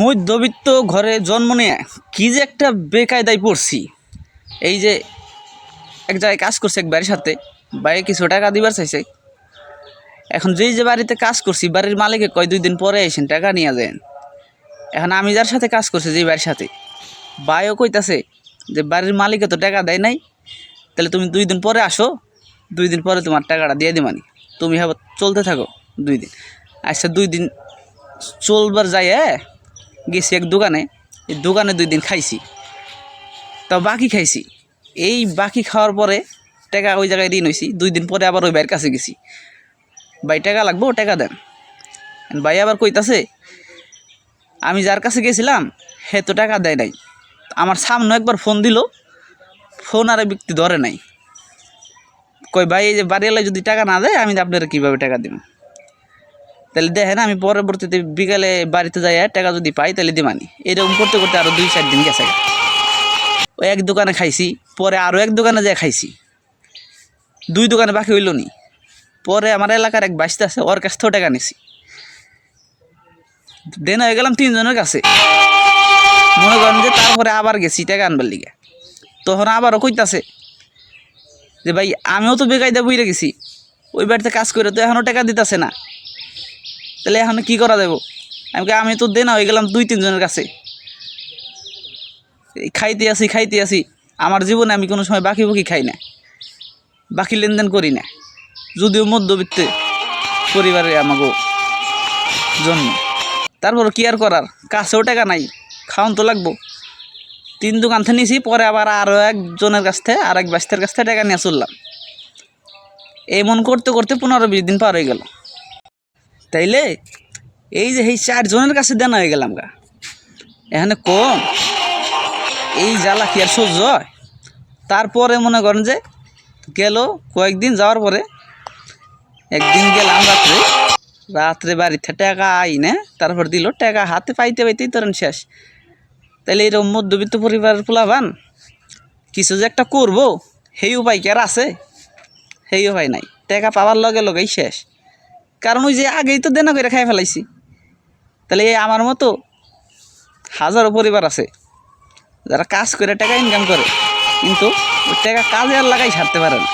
মধ্যবিত্ত ঘরে জন্ম নিয়ে কি যে একটা বেকায়দায় পড়ছি। এই যে এক জায়গায় কাজ করছে এক বাড়ির সাথে বাইরে কিছু টাকা দিবার চাইছে। এখন যেই যে বাড়িতে কাজ করছি, বাড়ির মালিকে কয় দুই দিন পরে এসেন, টাকা নিয়ে যান। এখন আমি যার সাথে কাজ করছি, যেই বাড়ির সাথে বাইও কইতাছে যে বাড়ির মালিকে তো টাকা দেয় নাই, তাহলে তুমি দুই দিন পরে আসো, দুই দিন পরে তোমার টাকাটা দিয়ে দিবানি তুমি হ্যাঁ চলতে থাকো দুই দিন। আচ্ছা দুই দিন চলবার যাই হ্যাঁ? গেছি এক দোকানে, এই দোকানে দুই দিন খাইছি। তাও বাকি খাইছি। এই বাকি খাওয়ার পরে টাকা ওই জায়গায় ঋণ হয়েছি দুই দিন পরে আবার ওই ভাইয়ের কাছে গেছি। ভাই, টাকা লাগবো? টাকা দেন। ভাই আবার কইতাছে, আমি যার কাছে গেছিলাম হে তো টাকা দেয় নাই। আমার সামনে একবার ফোন দিল। ফোন আর ব্যক্তি ধরে নাই। কই ভাই, এই যে বাড়িওয়ালা যদি টাকা না দেয়, আমি আপনারা কীভাবে টাকা দিব? তাহলে দেখেন আমি পরবর্তীতে বিকালে বাড়িতে যাই টাকা যদি পাই তাহলে দিমানি এরকম করতে করতে আরও দুই চার দিন গেছে। ওই এক দোকানে খাইছি, পরে আরও এক দোকানে যেয়ে খাইছি। দুই দোকানে বাকি হইল নি। পরে আমার এলাকার এক বাইশটা আছে, ওর কাছ থেকেও টাকা নিছি। দেন হয়ে গেলাম তিনজনের কাছে। মনে করেন যে তারপরে আবার গেছি টাকা আনবার লিগে। তখন আবারও কইতাছে যে, ভাই, আমিও তো বেকায়দা বইরে গেছি। ওই বাড়িতে কাজ করে তো এখনও টাকা দিতেছে না। তাহলে এখন কি করা যাব? আমি আমি তো দেনা হয়ে গেলাম দুই, তিনজনের কাছে। খাইতে আসি খাইতে আসি। আমার জীবনে আমি কোনো সময় বাকি বুকি খাই না। বাকি লেনদেন করি না। যদিও মধ্যবিত্ত পরিবারে আমাকে জন্ম। তারপর কি আর করার? কাছেও টাকা নাই। খাওয়ান তো লাগবো। তিন দোকান থেকে নিয়েছি পরে আবার আরও একজনের কাছ থেকে আর এক বাস্তের কাছ থেকে টাকা নিয়ে চললাম। এমন করতে করতে পনেরো, বিশ দিন পার হয়ে গেল। তাইলে এই যে এই চারজনের কাছে দেনা হয়ে গেলাম গা। এখানে কম এই জ্বালা কি আর সহ্য হয়? তারপরে মনে করেন যে গেল কয়েকদিন যাওয়ার পরে একদিন গেলাম রাত্রে। রাত্রে বাড়িতে টাকা আই না তারপর দিল টাকা হাতে পাইতে পাইতেই তখন শেষ। তাহলে এরকম মধ্যবিত্ত পরিবারের পোলাবান কিছু যে একটা করব, সেই উপায় কি আর আছে? সেই উপায় নাই। টাকা পাওয়ার লগে লগেই শেষ। কারণ ওই যে আগেই তো দেনা করে খাই ফেলাইছি। তাহলে এই আমার মতো হাজারো পরিবার আছে, যারা কাজ করে টাকা ইনকাম করে, কিন্তু ওই টাকা কাজে আর লাগাই ছাড়তে পারে না।